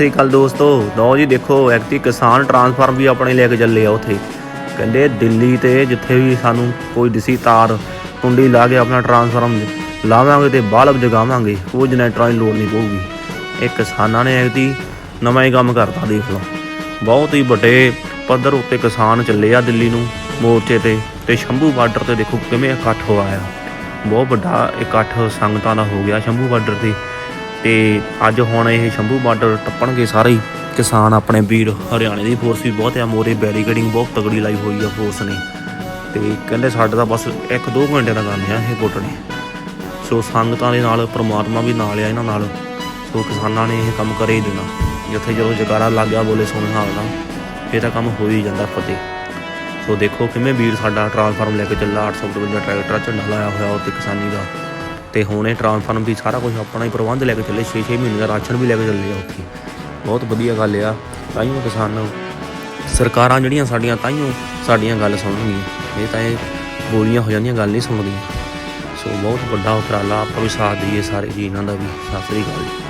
ਸ੍ਰੀ ਅਕਾਲ ਦੋਸਤੋ। ਲਓ ਜੀ, ਦੇਖੋ ਐਕਟੀ ਕਿਸਾਨ ਟਰਾਂਸਫਾਰਮ ਵੀ ਆਪਣੇ ਲੈ ਕੇ ਚੱਲੇ ਆ ਉੱਥੇ। ਕਹਿੰਦੇ ਦਿੱਲੀ ਤੇ ਜਿੱਥੇ ਵੀ ਸਾਨੂੰ ਕੋਈ ਦਿਸੀ ਤਾਰ, ਕੁੰਡੀ ਲਾ ਕੇ ਆਪਣਾ ਟਰਾਂਸਫਾਰਮ ਲਾਵਾਂਗੇ ਤੇ ਬਾਲਬ ਜਗਾਵਾਂਗੇ, ਉਹ ਜਨਰੇਟਰਾਂ ਦੀ ਲੋੜ ਨਹੀਂ ਪਊਗੀ। ਇਹ ਕਿਸਾਨਾਂ ਨੇ ਐਕਟੀ ਨਵਾਂ ਹੀ ਕੰਮ ਕਰਤਾ, ਦੇਖ ਲਓ। ਬਹੁਤ ਹੀ ਵੱਡੇ ਪੱਧਰ ਉੱਤੇ ਕਿਸਾਨ ਚੱਲੇ ਆ ਦਿੱਲੀ ਨੂੰ, ਮੋਰਚੇ ਤੇ ਤੇ ਸ਼ੰਭੂ ਬਾਰਡਰ ਤੇ ਦੇਖੋ ਕਿਵੇਂ ਇਕੱਠ ਹੋਇਆ ਆ। ਬਹੁਤ ਵੱਡਾ ਇਕੱਠ ਸੰਗਤਾਂ ਦਾ ਹੋ ਗਿਆ ਸ਼ੰਭੂ ਬਾਰਡਰ ਤੇ। ਤੇ ਅੱਜ ਹੁਣ ਇਹ ਸ਼ੰਭੂ ਬਾਰਡਰ ਟੱਪਣਗੇ ਸਾਰੇ ਹੀ। ਕਿਸਾਨ ਆਪਣੇ ਵੀਰ ਹਰਿਆਣੇ ਦੀ ਫੋਰਸ ਵੀ ਬਹੁਤ ਆ, ਮੋਰੇ ਬੈਰੀਕੇਡਿੰਗ ਬਹੁਤ ਤਗੜੀ ਲਾਈ ਹੋਈ ਆ ਫੋਰਸ ਨੇ। ਤੇ ਕਹਿੰਦੇ ਸਾਡਾ ਤਾਂ ਬਸ 1-2 ਘੰਟੇ ਦਾ ਕੰਮ ਆ ਇਹ ਪੁੱਟਣੇ ਸੋ ਸੰਗਤਾਂ ਦੇ ਨਾਲ, ਪ੍ਰਮਾਤਮਾ ਵੀ ਨਾਲ ਆ ਇਹਨਾਂ ਨਾਲ। ਸੋ ਕਿਸਾਨਾਂ ਨੇ ਇਹ ਕੰਮ ਕਰੇ ਹੀ ਦੇਣਾ। ਜਿੱਥੇ ਜਦੋਂ ਜਗਾਰਾ ਲੱਗ ਗਿਆ ਬੋਲੇ ਸੋਨੇ ਹਾਲ ਨਾਲ, ਇਹ ਤਾਂ ਕੰਮ ਹੋ ਹੀ ਜਾਂਦਾ ਫਤਿਹ। ਸੋ ਦੇਖੋ ਕਿਵੇਂ ਵੀਰ ਸਾਡਾ ਟਰਾਂਸਫਾਰਮ ਲੈ ਕੇ ਚੱਲਾ 852 ਟਰੈਕਟਰ ਝੰਡਾ ਲਾਇਆ ਹੋਇਆ ਉੱਤੇ ਕਿਸਾਨੀ ਦਾ। ਤੇ ਹੁਣ ਇਹ ਟਰਾਂਸਫਾਰਮ ਵੀ ਸਾਰਾ ਕੁਝ ਆਪਣਾ ਹੀ ਪ੍ਰਬੰਧ ਲੈ ਕੇ ਚੱਲੇ 6-6 ਮਹੀਨੇ ਦਾ ਰਾਸ਼ਨ ਵੀ ਲੈ ਕੇ ਚੱਲੇ ਆ ਉੱਥੇ। ਬਹੁਤ ਵਧੀਆ ਗੱਲ ਆ। ਤਾਈਓ ਕਿਸਾਨ ਸਰਕਾਰਾਂ ਜਿਹੜੀਆਂ ਸਾਡੀਆਂ ਤਾਈਓ ਸਾਡੀਆਂ ਗੱਲ ਸੁਣਨਗੀਆਂ। ਇਹ ਤਾਂ ਇਹ ਬੋਲੀਆਂ ਹੋ ਜਾਂਦੀਆਂ, ਗੱਲ ਨਹੀਂ ਸੁਣਦੀਆਂ। ਸੋ ਬਹੁਤ ਵੱਡਾ ਉਪਰਾਲਾ ਆਪਾਂ ਵੀ ਸਾਥ ਦਈਏ ਸਾਰੇ ਜੀ, ਇਹਨਾਂ ਦਾ ਵੀ। ਸਤਿ ਸ੍ਰੀ ਅਕਾਲ ਜੀ।